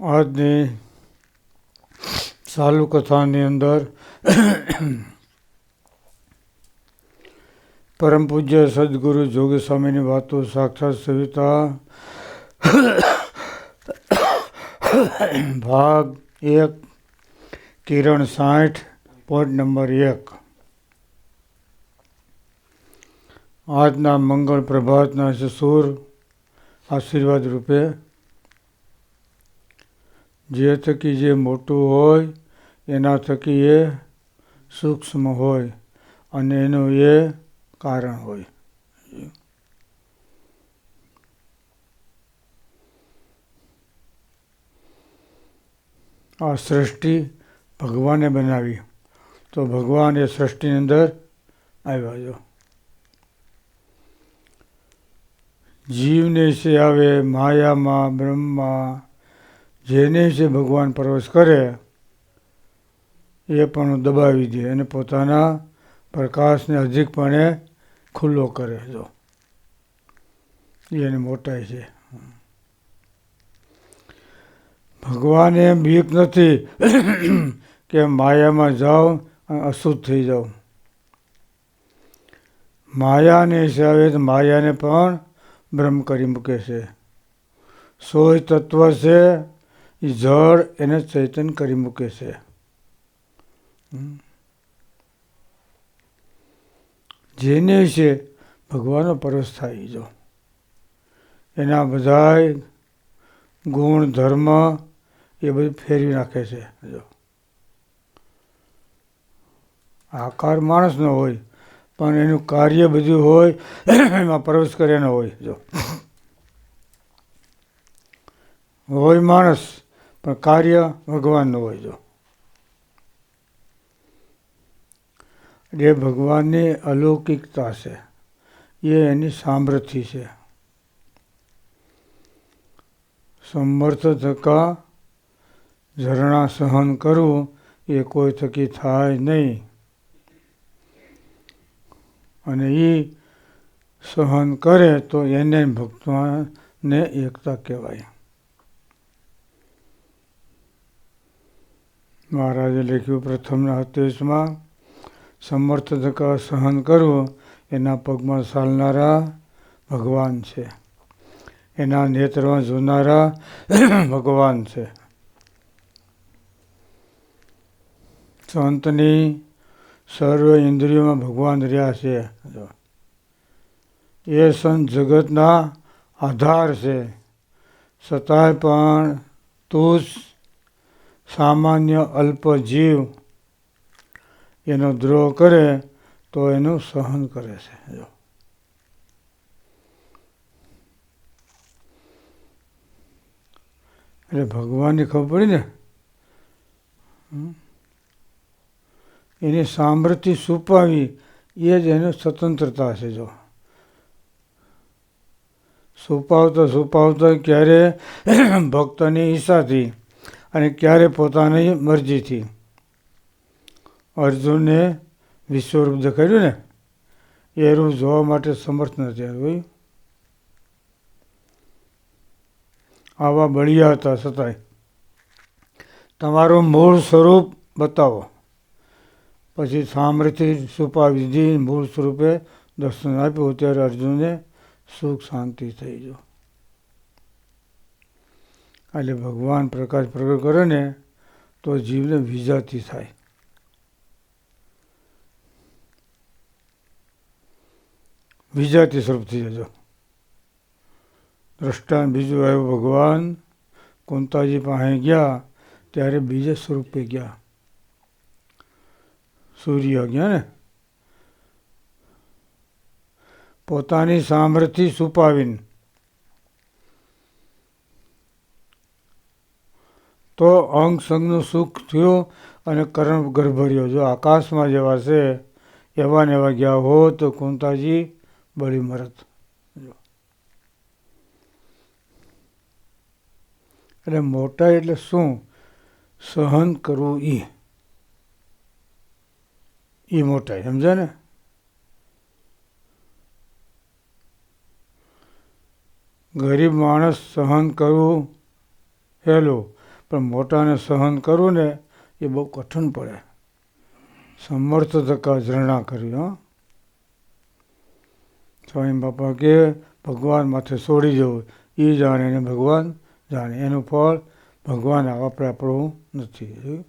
આજની સાલુ કથાની અંદર પરમ પૂજ્ય સદગુરુ જોગી સ્વામીની વાતો સાક્ષાત સવિતા ભાગ એક, કિરણ સાઠ પોઈન્ટ નંબર એક. આજના મંગળ પ્રભાતના સસુર આશીર્વાદ રૂપે જે થકી જે મોટું હોય, એના થકી એ સૂક્ષ્મ હોય અને એનું એ કારણ હોય. આ સૃષ્ટિ ભગવાને બનાવી. તો ભગવાન એ સૃષ્ટિની અંદર આવ્યા જો. જીવને છે આવે માયામાં બ્રહ્મા જેને છે ભગવાન પ્રવેશ કરે, એ પણ દબાવી દે અને પોતાના પ્રકાશને અધિકપણે ખુલ્લો કરે. જો, એની મોટાઈ છે. ભગવાને બીક નથી કે માયામાં જાઓ અને અશુદ્ધ થઈ જાઓ. માયાને હિસાબે તો માયાને પણ બ્રહ્મ કરી મૂકે છે. સોય તત્વ છે એ જળ એને ચૈતન કરી મૂકે છે. જેને વિશે ભગવાનનો પરસ થાય જો. એના બધાય ગુણ, ધર્મ એ બધું ફેરવી નાખે છે, જો. આકાર માણસનો હોય, પણ એનું કાર્ય બધું હોય, એમાં પ્રવેશ કર્યાનો હોય, જો. હોય માણસ પણ કાર્ય ભગવાનનું હોય જો. જે ભગવાનની અલૌકિકતા છે. એ એની સામર્થ્ય છે. સમર્થ થકા ઝરણા સહન કરવું એ કોઈ થકી થાય નહીં. અને એ સહન કરે તો એને ભક્તોને એકતા કહેવાય. મહારાજે લખ્યું પ્રથમના હતેશમાં સમર્થ ધક્કા સહન કરવું એના પગમાં ચાલનારા ભગવાન છે. એના નેત્રમાં જોનારા ભગવાન છે. સંતની સર્વ ઇન્દ્રિયોમાં ભગવાન રહ્યા છે. એ સંત જગતના આધાર છે. છતાંય પણ તુષ સામાન્ય અલ્પ જીવ એનો દ્રોહ કરે તો એનું સહન કરે છે. જો. એટલે ભગવાનની ખબર પડી ને? એની સામર્થ્ય સુપાવી એ જ એની સ્વતંત્રતા છે, જો. સુપાવતા સુપાવતા ક્યારે? ભક્તની ઈચ્છાથી. અને ક્યારે પોતાની મરજીથી. અર્જુનને વિશ્વરૂપ દેખાડ્યું ને, એ રૂપ જોવા માટે સમર્થ નથી ભાઈ. આવા બળિયા હતા છતાંય. તમારું મૂળ સ્વરૂપ બતાવો. પછી સામર્થ્ય સુપા વિધિ મૂળ સ્વરૂપે દર્શન આપ્યું, ત્યારે અર્જુનને સુખ શાંતિ થઈ ગયો. એટલે ભગવાન પ્રકાશ પ્રગટ કરે ને, તો જીવને વિજાતી થાય. વિજાતી સ્વરૂપ થઈ જજો. દ્રષ્ટાંત બીજું આવ્યું ભગવાન, કુંતાજી પાસે ગયા, ત્યારે બીજા સ્વરૂપે ગયા. સૂર્ય ગયા ને? પોતાની સામર્થ્ય છુપાવીને તો અંગ સંગનું સુખ થયું અને કર્મ ગર્ભર્યો. જો આકાશમાં જેવા છે, એવા ને એવા ગયા હો તો કુંતાજી બળી મરત. એટલે મોટા એટલે શું? સહન કરવું એ એ મોટાઈ સમજે ને? ગરીબ માણસ સહન કરવું, હેલું પણ મોટાને સહન કરવું ને, એ બહુ કઠિન પડે. સમર્થ ધક્કા ઝરણા કરી, હો. સ્વામી બાપા કે, ભગવાન માથે છોડી જવું. એ જાણે ને ભગવાન જાણે. એનું ફળ ભગવાન આપણે આપણું નથી.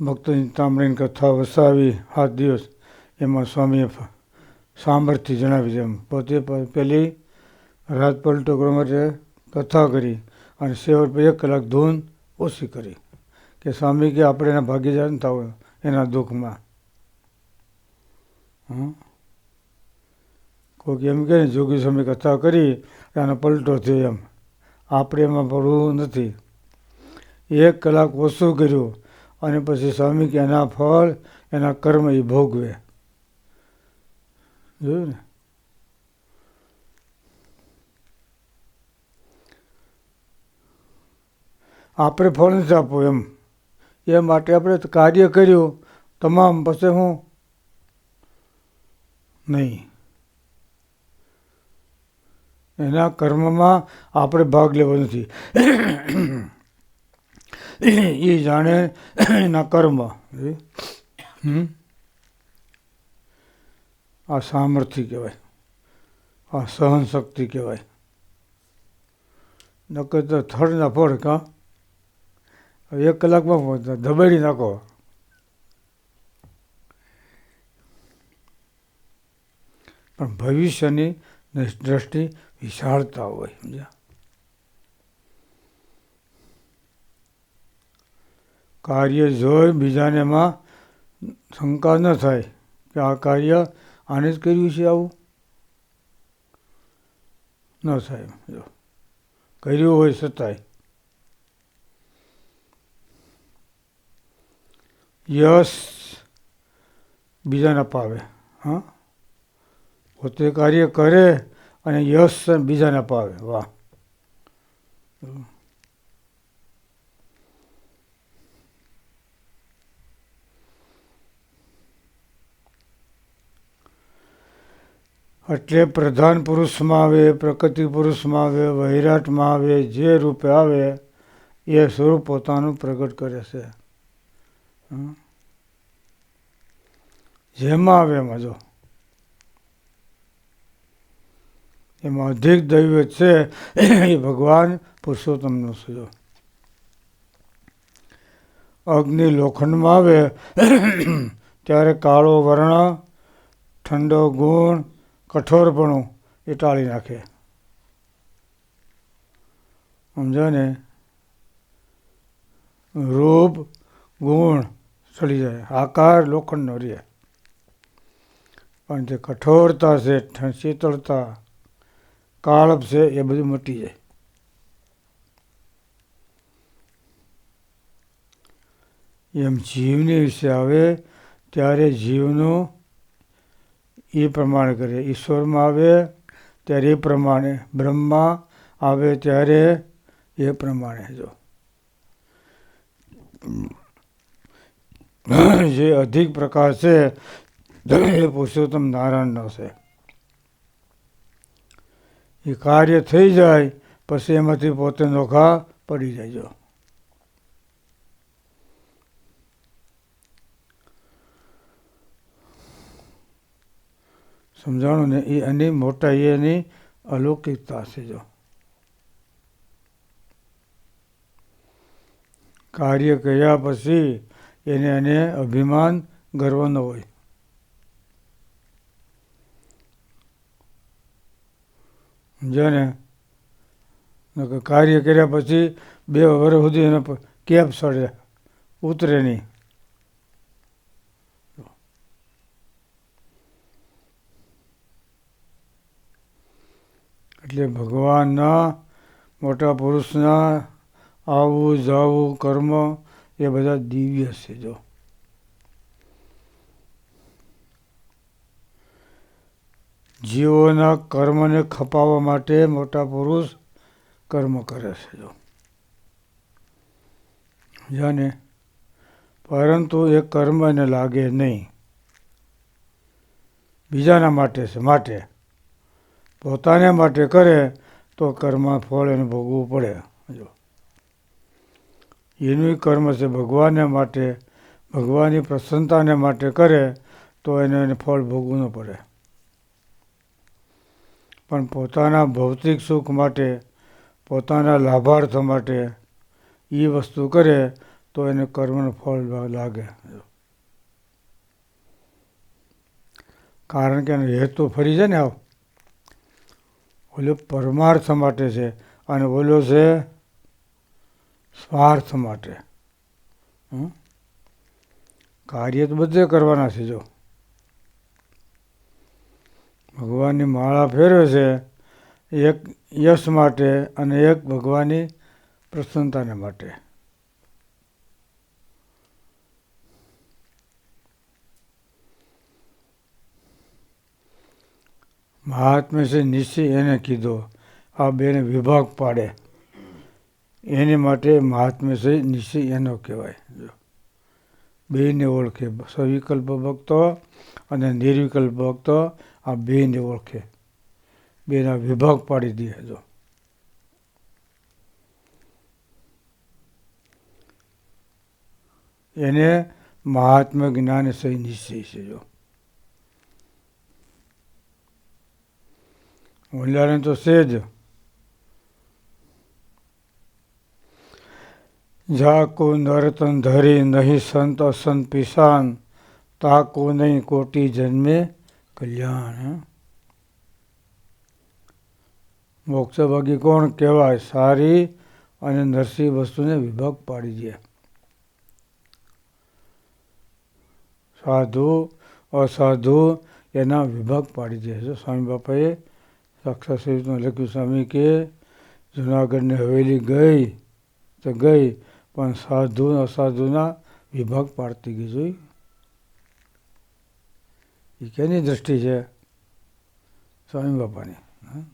ભક્તની તામડીની કથા વસાવી સાત દિવસ. એમાં સ્વામીએ સામર્થ્ય જણાવી છે એમ. પોતે પહેલી પેલી રાત પલટો કરવા માટે કથા કરી અને છેવટ પર એક કલાક ધૂન ઓછી કરી કે સ્વામી કે આપણે એના ભાગીદાર ન થવું એના દુઃખમાં? કોઈક એમ કહે જોગી સ્વામી કથા કરી એનો પલટો થયો એમ. આપણે એમાં પડવું નથી. એક કલાક ઓછું કર્યું અને પછી સ્વામી કે, એના ફળ, એના કર્મ એ ભોગવે. ને આપણે ફળ આપવું એમ. એ માટે આપણે કાર્ય કર્યું. તમામ પછી હું? નહીં. એના કર્મમાં આપણે ભાગ લેવો નથી. એ જાણે એના કર્મ. હમ? આ સામર્થ્ય કહેવાય. આ સહન શક્તિ કહેવાય. નકર તો થડ ના ફળ કા? એક કલાકમાં દબાડી નાખો. પણ ભવિષ્યની દ્રષ્ટિ વિશાળતા હોય, સમજ્યા? કાર્ય જોઈ બીજાને એમાં શંકા ન થાય કે આ કાર્ય આને જ કર્યું છે આવું? ન સાહેબ, જો. કર્યું હોય છતાંય યશ બીજાને અપાવે હા? પોતે કાર્ય કરે અને યશ બીજાને અપાવે વાહ. એટલે પ્રધાન પુરુષમાં આવે, પ્રકૃતિ પુરુષમાં આવે, વૈરાટમાં આવે, જે રૂપે આવે, એ સ્વરૂપ પોતાનું પ્રગટ કરે છે. જેમાં આવે એમાં એમાં અધિક દૈવ છે, એ ભગવાન પુરુષોત્તમનો છે જો. અગ્નિ લોખંડમાં આવે, ત્યારે કાળો વર્ણ, ઠંડો ગુણ કઠોરપણું એ ટાળી નાખે. સમજો ને? રૂપ, ગુણ ચડી જાય. આકાર, લોખંડનો રહે. પણ જે કઠોરતા છે શીતળતા કાળપ છે, એ બધું મટી જાય એમ જીવની વિશે આવે, ત્યારે જીવનું એ પ્રમાણે કરે ઈશ્વરમાં આવે ત્યારે એ પ્રમાણે બ્રહ્મા આવે ત્યારે એ પ્રમાણે જો. જે અધિક પ્રકાશ છે એ પુરુષોત્તમ નારાયણનો છે. એ કાર્ય થઈ જાય પછી એમાંથી પોતે નોખા પડી જાય સમજાણું ને? એ એની મોટાઈ એની અલૌકિકતા છે જો. કાર્ય કર્યા પછી એને એને અભિમાન ગર્વ ન હોય. સમજ્યા ને? કાર્ય કર્યા પછી બે વર્ષ સુધી એને કેપ સડે ઉતરે નહીં. એટલે ભગવાનના, મોટા પુરુષના, આવું જાવું કર્મ, એ બધા દિવ્ય છે જો. જીવોના કર્મને ખપાવવા માટે મોટા પુરુષ કર્મ કરે છે જો. જાને પરંતુ એ કર્મ એને લાગે નહીં. બીજાના માટે છે, માટે. પોતાને માટે કરે તો કર્મ ફળ એને ભોગવવું પડે. જો. એનું કર્મ છે ભગવાનને માટે, ભગવાનની પ્રસન્નતાને માટે કરે તો એને એને ફળ ભોગવું ન પડે. પણ પોતાના ભૌતિક સુખ માટે, પોતાના લાભાર્થ માટે એ વસ્તુ કરે તો એને કર્મનું ફળ લાગે. કારણ કે એનો હેતુ ફરી છે ને આવ. ઓલો પરમાર્થ માટે છે અને ઓલો છે સ્વાર્થ માટે? કાર્ય તો બધે કરવાના છે, જો. ભગવાનની માળા ફેરવે છે એક યશ માટે અને એક ભગવાનની પ્રસન્નતાને માટે. મહાત્મે છે નિશ્ચય એને કીધો, આ બેને વિભાગ પાડે. એને માટે મહાત્મે છે નિશ્ચય એનો કહેવાય. જો, બેને ઓળખે. સવિકલ્પ ભક્તો અને નિર્વિકલ્પ ભક્તો આ બેને ઓળખે. બેના વિભાગ પાડી દે, જો. એને મહાત્મા જ્ઞાન સહી નિશ્ચય છે, જો. ઓલાને તો છે જ જાકો નરતન ધરી નહીં સંત અસંત પિસાન તાકો નહીં કોટી જન્મે કલ્યાણ? મોક્ષભાગી કોણ કહેવાય સારી અને નરસિંહ વસ્તુને વિભાગ પાડી દે સાધુ અસાધુ એના વિભાગ પાડી દે છે સ્વામી બાપાએ સહિતમાં લખ્યું સ્વામી કે, જુનાગઢની હવેલી ગઈ તો ગઈ, પણ સાધુ અસાધુના વિભાગ પાડતી ગઈ જોઈ એ કેની દ્રષ્ટિ છે સ્વામી બાપાની, હં?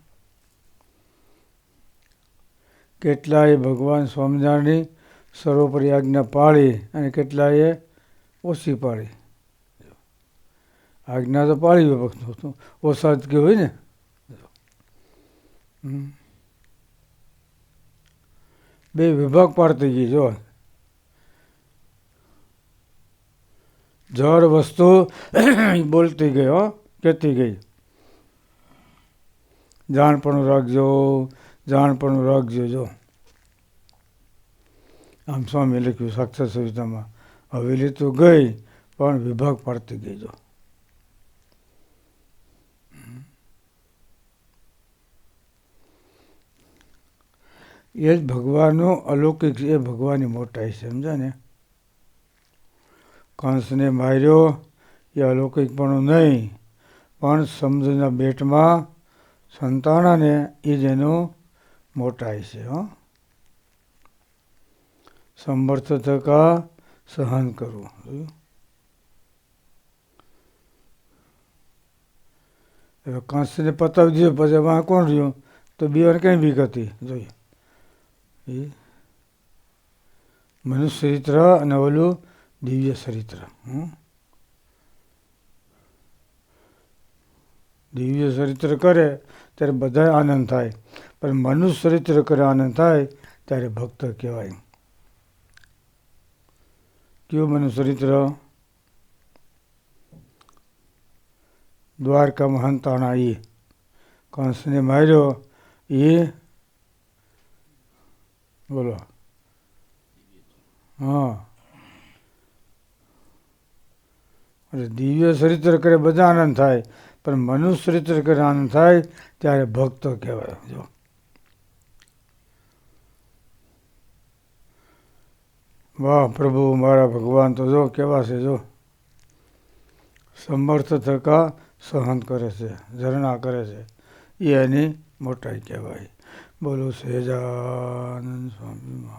કેટલાય ભગવાન સ્વામિનારાયણની સર્વોપરી આજ્ઞા પાળી અને કેટલાએ ઓછી પાળી આજ્ઞા તો પાળી ભક્તો ઓછા જ કે હોય ને. બે વિભાગ પાડતી ગઈ, જો. જળ વસ્તુ બોલતી ગઈ, હો, કહેતી ગઈ. જાણપણું રાખજો જાણપણું રાખજો, જો. આમ સ્વામી લખ્યું, સાક્ષાત સવિતામાં. હવેલી તો ગઈ, પણ વિભાગ પાડતી ગઈ, જો. એ જ ભગવાનનો અલૌકિક એ ભગવાનની મોટાઈ સમજા ને? કંસને માર્યો, એ અલૌકિકપણું નહીં, પણ સમજના બેટમાં સંતાણાને એ જ એનું મોટાઈ છે, હો. સમર્થ થતા સહન કરવું જોયું? હવે કંસને પતાવી દીધો પછી એમાં કોણ રહ્યું? તો બીવાને કંઈ બીક હતી? જોઈએ એ? મનુષ્ય ચરિત્ર અને ઓલું દિવ્ય ચરિત્ર? દિવ્ય ચરિત્ર કરે ત્યારે બધા આનંદ થાય, પણ મનુષ્ય ચરિત્ર કરે આનંદ થાય ત્યારે ભક્ત કહેવાય. કયું મનુષ્ય ચરિત્ર? દ્વારકા મહંતાણા એ કંસને માર્યો એ બોલો. હા. એટલે દિવ્ય ચરિત્ર કરે બધા આનંદ થાય, પણ મનુષ્ય ચરિત્ર કરે આનંદ થાય ત્યારે ભક્ત કહેવાય, જો. વાહ, પ્રભુ, મારા ભગવાન તો જો કેવા છે, જો. સમર્થ થકા સહન કરે છે, ઝરણા કરે છે. એ એની મોટાઈ કહેવાય. બોલો સહેજાનંદ સ્વામી મહારાજ